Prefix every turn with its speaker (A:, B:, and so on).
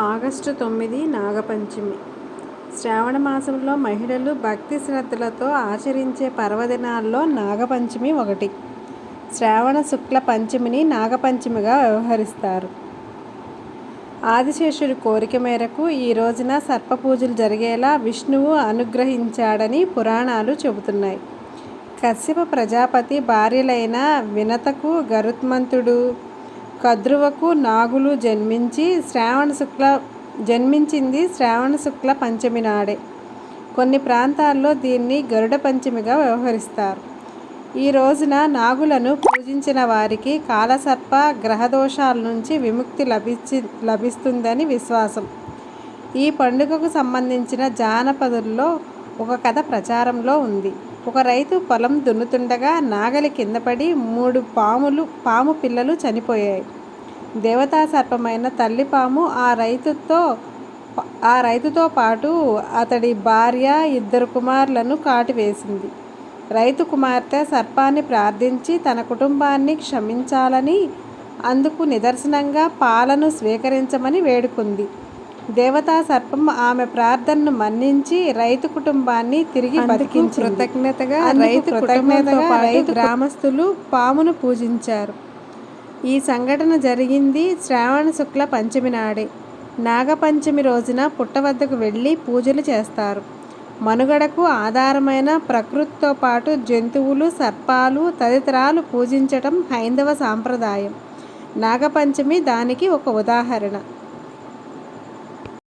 A: August తొమ్మిది నాగపంచమి. శ్రావణ మాసంలో మహిళలు భక్తి శ్రద్ధలతో ఆచరించే పర్వదినాల్లో నాగపంచమి ఒకటి. శ్రావణ శుక్ల పంచమిని నాగపంచమిగా వ్యవహరిస్తారు. ఆదిశేషుడి కోరిక మేరకు ఈ రోజున సర్పపూజలు జరిగేలా విష్ణువు అనుగ్రహించాడని పురాణాలు చెబుతున్నాయి. కశ్యప ప్రజాపతి భార్యలైన వినతకు గరుత్మంతుడు కద్రువకు నాగులు జన్మించి శ్రావణ శుక్ల జన్మించింది శ్రావణ శుక్ల పంచమి నాడే. కొన్ని ప్రాంతాల్లో దీన్ని గరుడ పంచమిగా వ్యవహరిస్తారు. ఈ రోజున నాగులను పూజించిన వారికి కాలసర్ప గ్రహదోషాల నుంచి విముక్తి లభించి లభిస్తుందని విశ్వాసం. ఈ పండుగకు సంబంధించిన జానపదుల్లో ఒక కథ ప్రచారంలో ఉంది. ఒక రైతు పొలం దున్నుతుండగా నాగలి కింద పడి మూడు పాములు పాము పిల్లలు చనిపోయాయి. దేవతా సర్పమైన తల్లి పాము ఆ రైతుతో ఆ రైతుతో పాటు అతడి భార్య ఇద్దరు కుమారులను కాటివేసింది. రైతు కుమార్తె సర్పాన్ని ప్రార్థించి తన కుటుంబాన్ని క్షమించాలని అందుకు నిదర్శనంగా పాలను స్వీకరించమని వేడుకుంది. దేవతా సర్పం ఆమె ప్రార్థనను మన్నించి రైతు కుటుంబాన్ని తిరిగి బతికించి కృతజ్ఞతగా రైతు కృతజ్ఞతగా రైతు గ్రామస్తులు పామును పూజించారు. ఈ సంఘటన జరిగింది శ్రావణ శుక్ల పంచమి నాడే. నాగపంచమి రోజున పుట్ట వద్దకు వెళ్ళి పూజలు చేస్తారు. మనుగడకు ఆధారమైన ప్రకృతితో పాటు జంతువులు సర్పాలు తదితరాలు పూజించటం హైందవ సాంప్రదాయం. నాగపంచమి దానికి ఒక ఉదాహరణ.